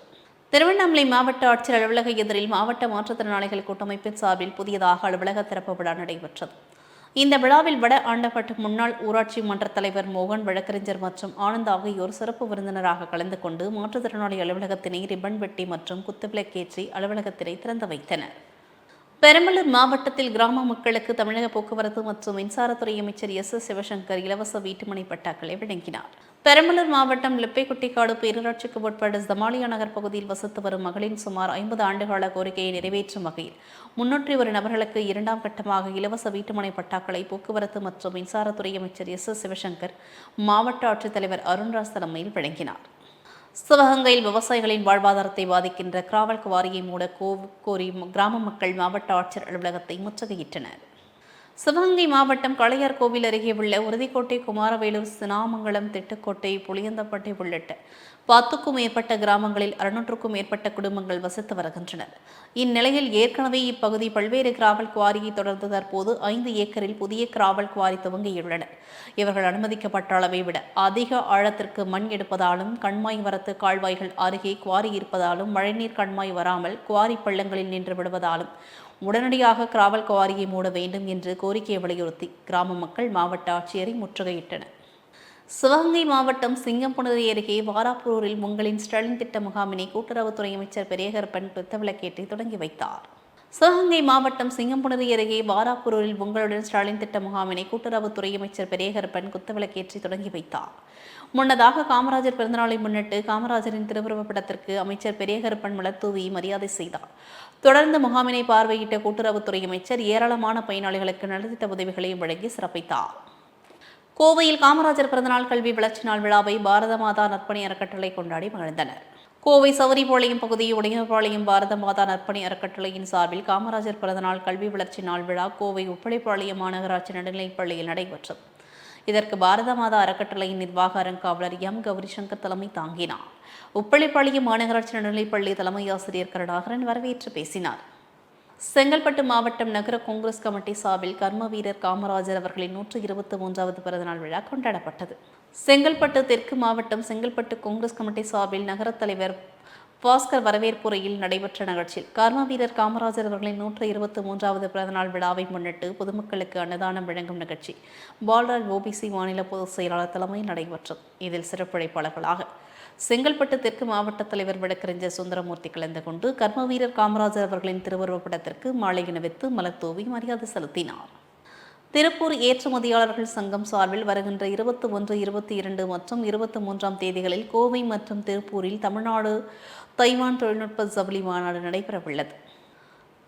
திருவண்ணாமலை மாவட்ட ஆட்சியர் அலுவலக எதிரில் மாவட்ட மாற்றுத்திறனாளிகள் கூட்டமைப்பின் சார்பில் புதியதாக அலுவலக திறப்பு விழா நடைபெற்றது. இந்த விழாவில் வட ஆண்டப்பட்டு முன்னாள் ஊராட்சி மன்ற தலைவர் மோகன் வழக்கறிஞர் மற்றும் ஆனந்த் ஆகியோர் சிறப்பு விருந்தினராக கலந்து கொண்டு மாற்றுத்திறனாளி அலுவலகத்தினை ரிப்பன் வெட்டி மற்றும் குத்துவிளக்கேற்றி அலுவலகத்தினை திறந்து வைத்தனர். பெரம்பலூர் மாவட்டத்தில் கிராம மக்களுக்கு தமிழக போக்குவரத்து மற்றும் மின்சாரத்துறை அமைச்சர் எஸ் எஸ் சிவசங்கர் இலவச வீட்டுமனை பட்டாக்களை வழங்கினார். பெரம்பலூர் மாவட்டம் லிப்பைக்குட்டிக்காடு பேரூராட்சிக்கு உட்பட்ட ஜமாலியா நகர் பகுதியில் வசித்து வரும் மகளின் சுமார் ஐம்பது ஆண்டுகால கோரிக்கையை நிறைவேற்றும் வகையில் முன்னூற்றி ஒரு நபர்களுக்கு இரண்டாம் கட்டமாக இலவச வீட்டுமனை பட்டாக்களை போக்குவரத்து மற்றும் மின்சாரத்துறை அமைச்சர் எஸ் எஸ் சிவசங்கர் மாவட்ட ஆட்சித்தலைவர் அருண்ராஜ் தலைமையில் வழங்கினார். சிவகங்கையில் விவசாயிகளின் வாழ்வாதாரத்தை பாதிக்கின்ற கிராவல் குவாரியை மூட கோரி கிராம மக்கள் மாவட்ட ஆட்சியர் அலுவலகத்தை முற்றுகையிட்டனர். சிவகங்கை மாவட்டம் களையார் கோவில் அருகே உள்ள உறுதிக்கோட்டை குமாரவேலூர் சினாமங்கலம் திட்டுக்கோட்டை புளியந்தப்பட்டை உள்ளிட்ட பத்துக்கும் மேற்பட்ட கிராமங்களில் அறுநூற்றுக்கும் மேற்பட்ட குடும்பங்கள் வசித்து வருகின்றனர். இந்நிலையில் ஏற்கனவே இப்பகுதி பல்வேறு கிராவல் குவாரியை தொடர்ந்து தற்போது ஐந்து ஏக்கரில் புதிய கிராவல் குவாரி துவங்கியுள்ளனர். இவர்கள் அனுமதிக்கப்பட்ட அளவை விட அதிக ஆழத்திற்கு மண் எடுப்பதாலும் கண்மாய் வரத்து கால்வாய்கள் அருகே குவாரி இருப்பதாலும் மழைநீர் கண்மாய் வராமல் குவாரி பள்ளங்களில் நின்று விடுவதாலும் உடனடியாக கிராவல் குவாரியை மூட வேண்டும் என்று கோரிக்கையை வலியுறுத்தி கிராம மக்கள் மாவட்ட ஆட்சியரை முற்றுகையிட்டனர். சிவகங்கை மாவட்டம் சிங்கம்புணரி அருகே வாராப்பூரில் உங்களின் ஸ்டாலின் திட்ட முகாமினை கூட்டுறவுத்துறை அமைச்சர் பெரியகரப்பன் பித்தவிளக்கேற்றி தொடங்கி வைத்தார். சிவகங்கை மாவட்டம் சிங்கம்புணரி அருகே வாராப்பூரில் உங்களுடன் ஸ்டாலின் திட்ட முகாமினை கூட்டுறவுத்துறை அமைச்சர் பெரியகரப்பன் குத்தவிளக்கேற்றி தொடங்கி வைத்தார். முன்னதாக காமராஜர் பிறந்தநாளை முன்னிட்டு காமராஜரின் திருவுருவப் படத்திற்கு அமைச்சர் பெரியகருப்பன் மலர்தூவி மரியாதை செய்தார். தொடர்ந்து முகாமினை பார்வையிட்ட கூட்டுறவுத்துறை அமைச்சர் ஏராளமான பயனாளிகளுக்கு நலத்திட்ட உதவிகளையும் வழங்கி சிறப்பித்தார். கோவையில் காமராஜர் பிறந்தநாள் கல்வி வளர்ச்சி நாள் விழாவை பாரத மாதா நற்பணி அறக்கட்டளை கொண்டாடி மகிழ்ந்தனர். கோவை சௌரிபாளையம் பகுதி உடையபாளையம் பாரத மாதா நற்பணி அறக்கட்டளையின் சார்பில் காமராஜர் பிறந்தநாள் கல்வி வளர்ச்சி நாள் விழா கோவை உப்பளைப்பாளையம் மாநகராட்சி நடுநிலைப் பள்ளியில் நடைபெற்றது. இதற்கு பாரத மாதா அறக்கட்டளையின் நிர்வாக அறங்காவலர் எம். கௌரி சங்கர் தலைமை தாங்கினார். உப்பளைப்பாளையம் மாநகராட்சி நடுநிலைப்பள்ளி தலைமை ஆசிரியர் கருணாகரன் வரவேற்று பேசினார். செங்கல்பட்டு மாவட்டம் நகர காங்கிரஸ் கமிட்டி சார்பில் கர்ம வீரர் காமராஜர் அவர்களின் நூற்று இருபத்தி மூன்றாவது பிறந்தநாள் விழா கொண்டாடப்பட்டது. செங்கல்பட்டு தெற்கு மாவட்டம் செங்கல்பட்டு காங்கிரஸ் கமிட்டி சார்பில் நகரத் தலைவர் பாஸ்கர் வரவேற்புரையில் நடைபெற்ற நிகழ்ச்சியில் கர்ம வீரர் காமராஜர் அவர்களின் நூற்று இருபத்தி மூன்றாவது பிறந்தநாள் விழாவை முன்னிட்டு பொதுமக்களுக்கு அன்னதானம் வழங்கும் நிகழ்ச்சி பால்ராஜ் ஓபிசி மாநில பொதுச் செயலாளர் தலைமையில் நடைபெற்றது. இதில் சிறப்புழைப்பாளர்களாக செங்கல்பட்டு தெற்கு மாவட்ட தலைவர் வழக்கறிஞர் சுந்தரமூர்த்தி கலந்து கொண்டு கர்ம வீரர் காமராஜர் அவர்களின் திருவுருவப் படத்திற்கு மாலை அணிவித்து மலர்தூவி மரியாதை செலுத்தினார். திருப்பூர் ஏற்றுமதியாளர்கள் சங்கம் சார்பில் வருகின்ற இருபத்தி ஒன்று இருபத்தி இரண்டு மற்றும் இருபத்தி மூன்றாம் தேதிகளில் கோவை மற்றும் திருப்பூரில் தமிழ்நாடு தைவான் தொழில்நுட்ப ஜவுளி மாநாடு நடைபெறவுள்ளது.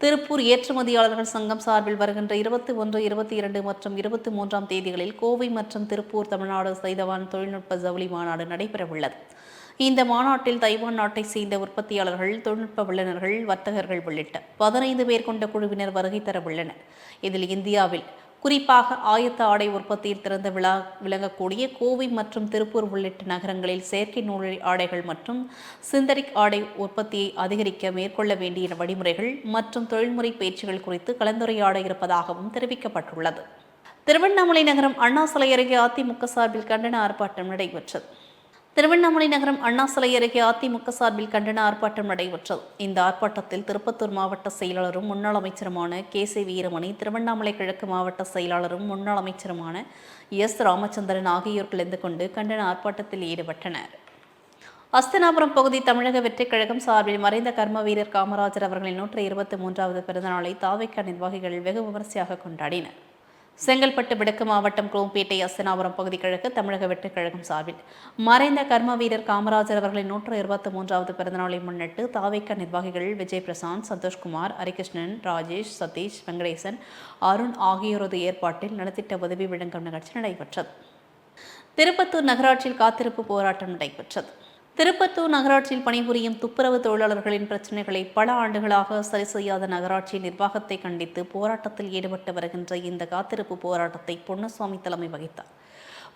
திருப்பூர் ஏற்றுமதியாளர்கள் சங்கம் சார்பில் வருகின்ற இருபத்தி ஒன்று இருபத்தி இரண்டு மற்றும் இருபத்தி மூன்றாம் தேதிகளில் கோவை மற்றும் திருப்பூர் தமிழ்நாடு சைதவான் தொழில்நுட்ப ஜவுளி மாநாடு நடைபெறவுள்ளது. இந்த மாநாட்டில் தைவான் நாட்டை சேர்ந்த உற்பத்தியாளர்கள் தொழில்நுட்ப வல்லுநர்கள் வர்த்தகர்கள் உள்ளிட்ட பதினைந்து பேர் கொண்ட குழுவினர் வருகை தர உள்ளனர் இதில் இந்தியாவில் குறிப்பாக ஆயத்த ஆடை உற்பத்தியில் திறந்த விழா விளங்கக்கூடிய கோவை மற்றும் திருப்பூர் உள்ளிட்ட நகரங்களில் செயற்கை நூலி ஆடைகள் மற்றும் சிந்தரிக் ஆடை உற்பத்தியை அதிகரிக்க மேற்கொள்ள வேண்டிய வழிமுறைகள் மற்றும் தொழில்முறை பயிற்சிகள் குறித்து கலந்துரையாட இருப்பதாகவும் தெரிவிக்கப்பட்டுள்ளது. திருவண்ணாமலை நகரம் அண்ணா சிலை அருகே அதிமுக சார்பில் கண்டன ஆர்ப்பாட்டம் நடைபெற்றது. திருவண்ணாமலை நகரம் அண்ணா சிலை அருகே அதிமுக சார்பில் கண்டன ஆர்ப்பாட்டம் நடைபெற்றது. இந்த ஆர்ப்பாட்டத்தில் திருப்பத்தூர் மாவட்ட செயலாளரும் முன்னாள் அமைச்சருமான கே சி வீரமணி திருவண்ணாமலை கிழக்கு மாவட்ட செயலாளரும் முன்னாள் அமைச்சருமான எஸ் ராமச்சந்திரன் ஆகியோர் கலந்து கொண்டு கண்டன ஆர்ப்பாட்டத்தில் ஈடுபட்டனர். அஸ்தனாபுரம் பகுதி தமிழக வெற்றிக் கழகம் சார்பில் மறைந்த கர்ம வீரர் காமராஜர் அவர்களின் நூற்றி இருபத்தி மூன்றாவது பிறந்தநாளை தாவைக்கா நிர்வாகிகள் வெகு விமரிசையாக கொண்டாடினர். செங்கல்பட்டு விடக்கு மாவட்டம் குரோம்பேட்டை அசனாபுரம் பகுதி கிழக்கு தமிழக வெட்டுக்கழகம் சார்பில் மறைந்த கர்ம வீரர் காமராஜர் அவர்களின் நூற்று இருபத்தி மூன்றாவது பிறந்தநாளை முன்னிட்டு தாவேக்க நிர்வாகிகள் விஜய் பிரசாந்த் சந்தோஷ்குமார் ஹரிகிருஷ்ணன் ராஜேஷ் சதீஷ் வெங்கடேசன் அருண் ஆகியோரது ஏற்பாட்டில் நலத்திட்ட உதவி வழங்கும் நிகழ்ச்சி நடைபெற்றது. திருப்பத்தூர் நகராட்சியில் காத்திருப்பு போராட்டம் நடைபெற்றது. திருப்பத்தூர் நகராட்சியில் பணிபுரியும் துப்புரவு தொழிலாளர்களின் பிரச்சினைகளை பல ஆண்டுகளாக சரி செய்யாத நகராட்சி நிர்வாகத்தை கண்டித்து போராட்டத்தில் ஈடுபட்டு வருகின்ற இந்த காத்திருப்பு போராட்டத்தை பொன்னுசாமி தலைமை வகித்தார்.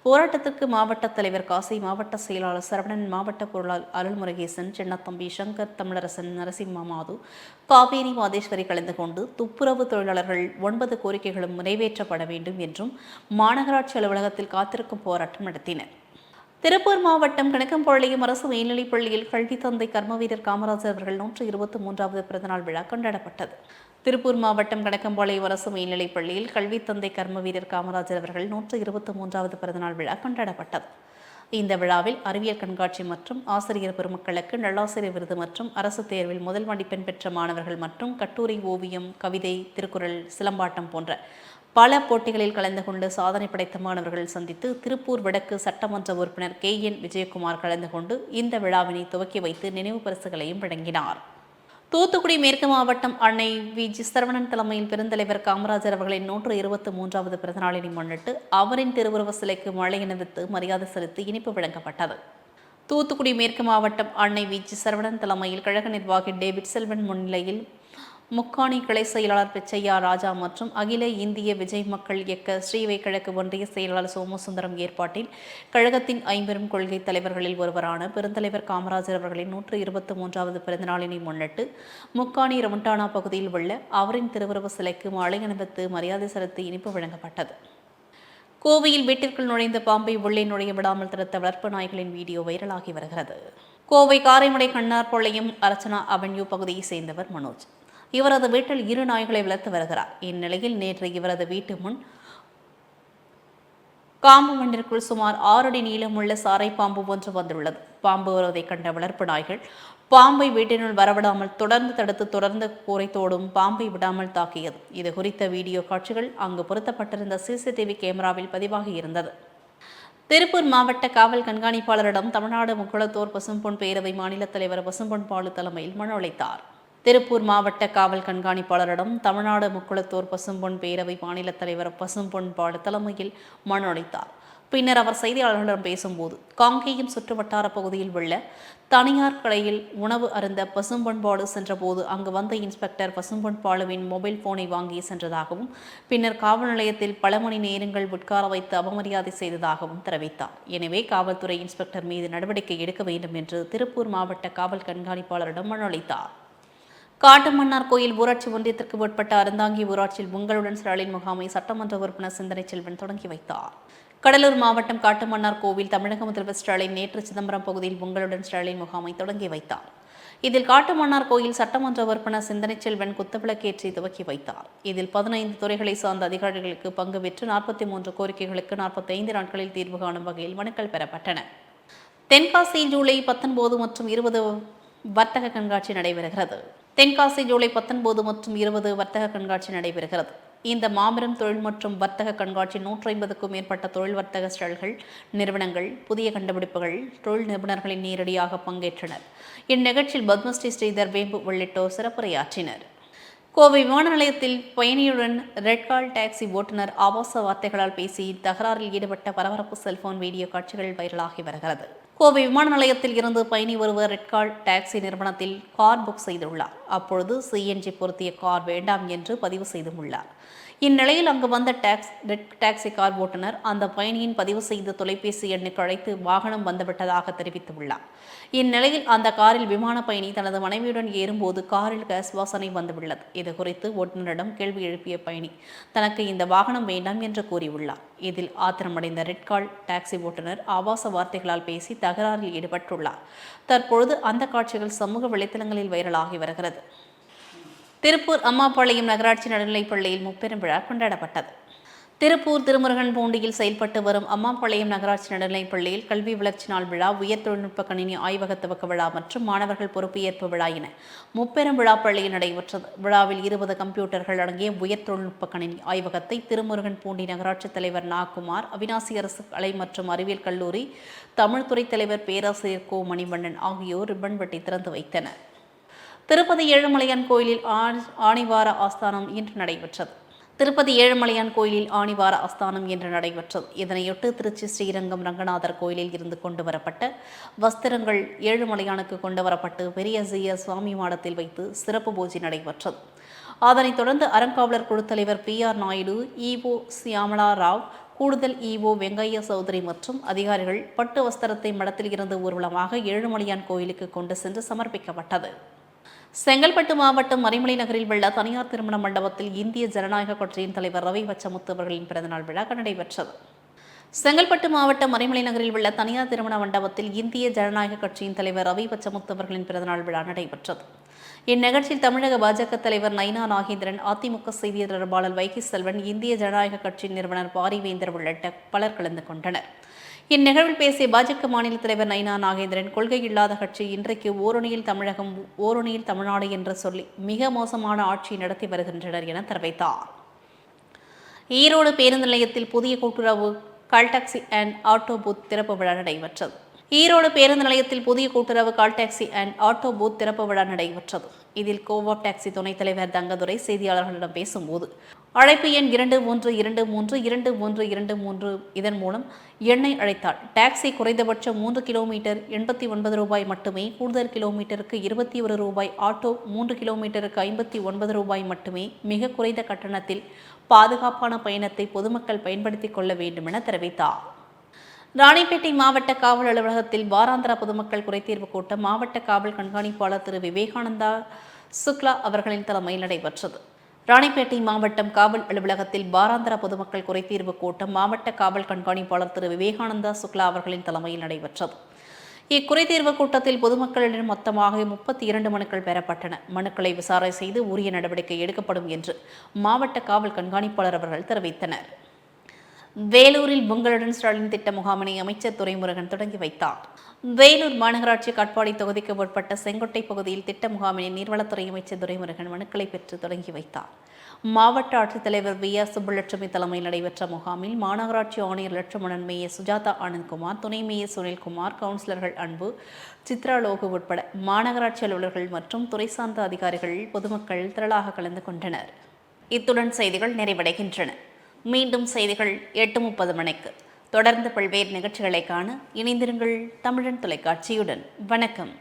போராட்டத்திற்கு மாவட்ட தலைவர் காசி மாவட்ட செயலாளர் சரவணன் மாவட்ட பொருளாளர் அருள்முருகேசன் சின்னத்தம்பி சங்கர் தமிழரசன் நரசிம்ம மாது காவேரி மாதேஸ்வரி கலந்து கொண்டு துப்புரவு தொழிலாளர்கள் ஒன்பது கோரிக்கைகளும் நிறைவேற்றப்பட வேண்டும் என்றும் மாநகராட்சி அலுவலகத்தில் காத்திருக்கும் போராட்டம் நடத்தினர். திருப்பூர் மாவட்டம் கணக்கம்பாளையம் அரசு மேல்நிலைப் பள்ளியில் கல்வி தந்தை கர்மவீரர் காமராஜர் அவர்கள் நூற்று இருபத்தி மூன்றாவது பிறந்தநாள் விழா கொண்டாடப்பட்டது. திருப்பூர் மாவட்டம் கணக்கம்பாளையம் அரசு மேல்நிலைப் பள்ளியில் கல்வி தந்தை கர்மவீரர் காமராஜர் அவர்கள் நூற்று இருபத்தி மூன்றாவது பிறந்தநாள் விழா கொண்டாடப்பட்டது. இந்த விழாவில் அறிவியல் கண்காட்சி மற்றும் ஆசிரியர் பெருமக்களுக்கு நல்லாசிரியர் விருது மற்றும் அரசு தேர்வில் முதல் மதிப்பெண் பெற்ற மாணவர்கள் மற்றும் கட்டுரை ஓவியம் கவிதை திருக்குறள் சிலம்பாட்டம் போன்ற பல போட்டிகளில் கலந்து கொண்டு சாதனை படைத்த மாணவர்கள் சந்தித்து திருப்பூர் வடக்கு சட்டமன்ற உறுப்பினர் கே என் விஜயகுமார் கலந்து கொண்டு இந்த விழாவினை துவக்கி வைத்து நினைவு பரிசுகளையும் வழங்கினார். தூத்துக்குடி மேற்கு மாவட்டம் அன்னை வி. ஜி. சரவணன் தலைமையில் பெருந்தலைவர் காமராஜர் அவர்களின் நூற்று இருபத்தி மூன்றாவது பிறந்தநாளினை முன்னிட்டு அவரின் திருவுருவ சிலைக்கு மழை அணிவித்து மரியாதை செலுத்தி இனிப்பு வழங்கப்பட்டது. தூத்துக்குடி மேற்கு மாவட்டம் அன்னை வி. ஜி. சரவணன் தலைமையில் கழக நிர்வாகி டேவிட் செல்வன் முன்னிலையில் முக்காணி கிளை செயலாளர் பிச்சையா ராஜா மற்றும் அகில இந்திய விஜய் மக்கள் இயக்க ஸ்ரீவை கிழக்கு ஒன்றிய செயலாளர் சோமசுந்தரம் ஏற்பாட்டில் கழகத்தின் ஐம்பெரும் கொள்கை தலைவர்களில் ஒருவரான பெருந்தலைவர் காமராஜர் அவர்களின் நூற்று இருபத்தி மூன்றாவது பிறந்தநாளினை முன்னிட்டு முக்காணி ரமண்டானா பகுதியில் உள்ள அவரின் திருவுருவ சிலைக்கு மாலை அணிவித்து மரியாதை செலுத்தி இனிப்பு வழங்கப்பட்டது. கோவையில் வீட்டிற்குள் நுழைந்த பாம்பை உள்ளே நுழைய விடாமல் தடுத்த வளர்ப்பு நாய்களின் வீடியோ வைரலாகி வருகிறது. கோவை காரைமடை கண்ணார்பாளையம் அர்ச்சனா அவென்யூ பகுதியை சேர்ந்தவர் மனோஜ். இவரது வீட்டில் இரு நாய்களை வளர்த்து வருகிறார். இந்நிலையில் நேற்று இவரது வீட்டு முன் காம்பு மண்ணிற்குள் சுமார் ஆறு அடி நீளமுள்ள சாரை பாம்பு ஒன்று வந்துள்ளது. பாம்பு வருவதை கண்ட வளர்ப்பு நாய்கள் பாம்பை வீட்டினுள் வரவிடாமல் தொடர்ந்து தடுத்து தொடர்ந்து கூரைத்தோடும் பாம்பை விடாமல் தாக்கியது. இது குறித்த வீடியோ காட்சிகள் அங்கு பொருத்தப்பட்டிருந்த சிசிடிவி கேமராவில் பதிவாகி இருந்தது. திருப்பூர் மாவட்ட காவல் கண்காணிப்பாளரிடம் தமிழ்நாடு முக்குளத்தோர் பசும்பொன் பேரவை மாநில தலைவர் பசும்பொன் பாலு தலைமையில் மனு அளித்தார். திருப்பூர் மாவட்ட காவல் கண்காணிப்பாளரிடம் தமிழ்நாடு முக்குளத்தூர் பசும்பொன் பேரவை மாநில தலைவர் பசும்பொன் பாடு தலைமையில் மனு அளித்தார். பின்னர் அவர் செய்தியாளர்களிடம் பேசும்போது காங்கேயம் சுற்றுவட்டார பகுதியில் உள்ள தனியார் கடையில் உணவு அருந்த பசும்பொன்பாடு சென்றபோது அங்கு வந்த இன்ஸ்பெக்டர் பசும்பொன்பாலுவின் மொபைல் போனை வாங்கி சென்றதாகவும் பின்னர் காவல் நிலையத்தில் பல மணி நேரங்கள் உட்கார வைத்து அவமரியாதை செய்ததாகவும் தெரிவித்தார். எனவே காவல்துறை இன்ஸ்பெக்டர் மீது நடவடிக்கை எடுக்க வேண்டும் என்று திருப்பூர் மாவட்ட காவல் கண்காணிப்பாளரிடம் மனு அளித்தார். காட்டுமன்னார் கோயில் ஊராட்சி ஒன்றியத்திற்கு உட்பட்ட அருந்தாங்கி ஊராட்சியில் உங்களுடன் ஸ்டாலின் முகாமை சட்டமன்ற உறுப்பினர் சிந்தனை செல்வன் தொடங்கி வைத்தார். கடலூர் மாவட்டம் காட்டுமன்னார் கோவில் தமிழக முதல்வர் ஸ்டாலின் நேற்று சிதம்பரம் பகுதியில் உங்களுடன் ஸ்டாலின் முகாமை தொடங்கி வைத்தார். இதில் காட்டுமன்னார் கோயில் சட்டமன்ற உறுப்பினர் சிந்தனை செல்வன் குத்துவிளக்கேற்றி துவக்கி வைத்தார். இதில் பதினைந்து துறைகளை சார்ந்த அதிகாரிகளுக்கு பங்கு பெற்று நாற்பத்தி மூன்று கோரிக்கைகளுக்கு நாற்பத்தி ஐந்து நாட்களில் தீர்வு காணும் வகையில் மனுக்கள் பெறப்பட்டன. தென்காசி ஜூலை பத்தொன்பது மற்றும் இருபது வர்த்தக கண்காட்சி நடைபெறுகிறது. தென்காசி ஜூலை பத்தொன்பது மற்றும் இருபது வர்த்தக கண்காட்சி நடைபெறுகிறது. இந்த மாபெரும் தொழில் மற்றும் வர்த்தக கண்காட்சி நூற்றி ஐம்பதுக்கும் மேற்பட்ட தொழில் வர்த்தக ஸ்டல்கள் நிறுவனங்கள் புதிய கண்டுபிடிப்புகள் தொழில் நிபுணர்களின் நேரடியாக பங்கேற்றனர். இந்நிகழ்ச்சியில் பத்மஸ்ரீ ஸ்ரீதர் வேம்பு உள்ளிட்டோர் சிறப்புரையாற்றினர். கோவை விமான நிலையத்தில் பயணியுடன் ரெட் கால் டாக்ஸி ஓட்டுநர் ஆபாச வார்த்தைகளால் பேசி தகராறில் ஈடுபட்ட பரபரப்பு செல்போன் வீடியோ காட்சிகள் வைரலாகி வருகிறது. கோவை விமான நிலையத்தில் இருந்து பயணி ஒருவர் ரெட்கால் டாக்ஸி நிறுவனத்தில் கார் புக் செய்துள்ளார். அப்பொழுது சிஎன்ஜி பொருத்திய கார் வேண்டாம் என்று பதிவு செய்துள்ளார். இந்நிலையில் அங்கு வந்த டாக்ஸ் ரெட் டாக்ஸி கார் ஓட்டுநர் அந்த பயணியின் பதிவு செய்த தொலைபேசி எண்ணுக்கு அழைத்து வாகனம் வந்துவிட்டதாக தெரிவித்துள்ளார். இந்நிலையில் அந்த காரில் விமான பயணி தனது மனைவியுடன் ஏறும்போது காரில் கேஸ் வாசனை வந்துள்ளது இது குறித்து ஓட்டுநரிடம் கேள்வி எழுப்பிய பயணி தனக்கு இந்த வாகனம் வேண்டாம் என்று கூறியுள்ளார். இதில் ஆத்திரமடைந்த ரெட் கால் டாக்ஸி ஓட்டுநர் ஆபாச வார்த்தைகளால் பேசி தகராறில் ஈடுபட்டுள்ளார். தற்பொழுது அந்த காட்சிகள் சமூக வலைத்தளங்களில் வைரலாகி வருகிறது. திருப்பூர் அம்மாபாளையம் நகராட்சி நடுநிலைப்பள்ளியில் முப்பெரும் விழா கொண்டாடப்பட்டது. திருப்பூர் திருமுருகன் பூண்டியில் செயல்பட்டு வரும் அம்மாபாளையம் நகராட்சி நடுநிலைப்பள்ளியில் கல்வி வளர்ச்சி நாள் விழா உயர் தொழில்நுட்ப கணினி ஆய்வக துவக்க விழா மற்றும் மாணவர்கள் பொறுப்பேற்பு விழா என முப்பெரும் விழா பள்ளியில் நடைபெற்றது. விழாவில் இருபது கம்ப்யூட்டர்கள் அடங்கிய உயர் தொழில்நுட்ப கணினி ஆய்வகத்தை திருமுருகன் பூண்டி நகராட்சி தலைவர் நாகுமார் அவினாசி அரசு கலை மற்றும் அறிவியல் கல்லூரி தமிழ்துறை தலைவர் பேராசிரியர் கோ மணிவண்ணன் ஆகியோர் ரிப்பன் வெட்டி திறந்து வைத்தனர். திருப்பதி ஏழுமலையான் கோயிலில் ஆணிவார ஆஸ்தானம் இன்று நடைபெற்றது. திருப்பதி ஏழுமலையான் கோயிலில் ஆணிவார ஆஸ்தானம் இன்று நடைபெற்றது. இதனையொட்டு திருச்சி ஸ்ரீரங்கம் ரங்கநாதர் கோயிலில் இருந்து கொண்டு வரப்பட்ட வஸ்திரங்கள் ஏழுமலையானுக்கு கொண்டு வரப்பட்டு பெரிய ஜிய சுவாமி மாடத்தில் வைத்து சிறப்பு பூஜை நடைபெற்றது. அதனைத் தொடர்ந்து அறங்காவலர் குழு தலைவர் B R Naidu EO Syamala Rao கூடுதல் இஓ வெங்கைய சௌதரி மற்றும் அதிகாரிகள் பட்டு வஸ்திரத்தை மடத்தில் இருந்து ஊர்வலமாக ஏழுமலையான் கோயிலுக்கு கொண்டு சென்று சமர்ப்பிக்கப்பட்டது. செங்கல்பட்டு மாவட்டம் மறைமலை நகரில் உள்ள தனியார் திருமண மண்டபத்தில் இந்திய ஜனநாயக கட்சியின் தலைவர் ரவி வச்சமுத்து அவர்களின் பிறந்தநாள் விழா நடைபெற்றது செங்கல்பட்டு மாவட்டம் மறைமலை நகரில் உள்ள தனியார் திருமண மண்டபத்தில் இந்திய ஜனநாயக கட்சியின் தலைவர் ரவி வச்சமுத்து அவர்களின் பிறந்தநாள் விழா நடைபெற்றது. இந்நிகழ்ச்சியில் தமிழக பாஜக தலைவர் நைனா நாகேந்திரன் அதிமுக செய்தி தொடர்பாளர் வைகை செல்வன் இந்திய ஜனநாயக கட்சியின் நிறுவனர் பாரிவேந்தர் உள்ளிட்ட பலர் கலந்து கொண்டனர். இந்நிகழ்வில் பேசிய பாஜக மாநில தலைவர் நைனா நாகேந்திரன் கொள்கை இல்லாத கட்சி இன்றைக்கு ஓரணியில் தமிழகம் ஓரணியில் தமிழ்நாடு என்று சொல்லி மிக மோசமான ஆட்சி நடத்தி வருகின்றனர் என தெரிவித்தார். ஈரோடு பேருந்து நிலையத்தில் புதிய கூட்டுறவு call taxi and auto booth திறப்பு விழா நடைபெற்றது. ஈரோடு பேருந்து நிலையத்தில் புதிய கூட்டுறவு call taxi and auto booth திறப்பு விழா நடைபெற்றது. இதில் கோவாப் டாக்ஸி துணைத் தலைவர் தங்கதுரை செய்தியாளர்களிடம் பேசும்போது அழைப்பு எண் இரண்டு மூன்று இரண்டு மூன்று இரண்டு மூன்று இரண்டு மூன்று. இதன் மூலம் எண்ணை அழைத்தால் டாக்ஸி குறைந்தபட்சம் மூன்று கிலோமீட்டர் எண்பத்தி ஒன்பது ரூபாய் மட்டுமே கூடுதல் கிலோமீட்டருக்கு இருபத்தி ஒரு ரூபாய் ஆட்டோ மூன்று கிலோமீட்டருக்கு ஐம்பத்தி ஒன்பது ரூபாய் மட்டுமே மிக குறைந்த கட்டணத்தில் பாதுகாப்பான பயணத்தை பொதுமக்கள் பயன்படுத்திக் கொள்ள வேண்டும் என தெரிவித்தார். ராணிப்பேட்டை மாவட்ட காவல் அலுவலகத்தில் வாராந்திர பொதுமக்கள் குறைதீர்வு கூட்டம் மாவட்ட காவல் கண்காணிப்பாளர் திரு விவேகானந்தா சுக்லா அவர்களின் தலைமையில் நடைபெற்றது. ராணிப்பேட்டை மாவட்டம் காவல் அலுவலகத்தில் வாராந்திர பொதுமக்கள் குறைதீர்வு கூட்டம் மாவட்ட காவல் கண்காணிப்பாளர் திரு. விவேகானந்தா சுக்லா அவர்களின் தலைமையில் நடைபெற்றது. இக்குறைதீர்வு கூட்டத்தில் பொதுமக்களிடம் மொத்தமாக முப்பத்தி இரண்டு மனுக்கள் பெறப்பட்டன. மனுக்களை விசாரணை செய்து உரிய நடவடிக்கை எடுக்கப்படும் என்று மாவட்ட காவல் கண்காணிப்பாளர் அவர்கள் தெரிவித்தனர். வேலூரில் பொங்கலுடன் ஸ்டாலின் திட்ட முகாமினை அமைச்சர் துரைமுருகன் தொடங்கி வைத்தார். வேலூர் மாநகராட்சி காட்பாடி தொகுதிக்கு உட்பட்ட செங்கோட்டை பகுதியில் திட்ட முகாமினை நீர்வளத்துறை அமைச்சர் துரைமுருகன் மனுக்களை பெற்று தொடங்கி வைத்தார். மாவட்ட ஆட்சித்தலைவர் வி ஆர் சுப்புலட்சுமி தலைமையில் நடைபெற்ற முகாமில் மாநகராட்சி ஆணையர் லட்சுமணன் மேயர் சுஜாதா ஆனந்த்குமார் துணை மேயர் சுனில்குமார் கவுன்சிலர்கள் அன்பு சித்ரா லோகு உட்பட மாநகராட்சி அலுவலர்கள் மற்றும் துறை சார்ந்த அதிகாரிகள் பொதுமக்கள் திரளாக கலந்து கொண்டனர். இத்துடன் செய்திகள் நிறைவடைகின்றன. மீண்டும் செய்திகள் எட்டு முப்பது மணிக்கு. தொடர்ந்து பல்வேறு நிகழ்ச்சிகளை காண இணைந்திருங்கள் தமிழன் தொலைக்காட்சியுடன். வணக்கம்.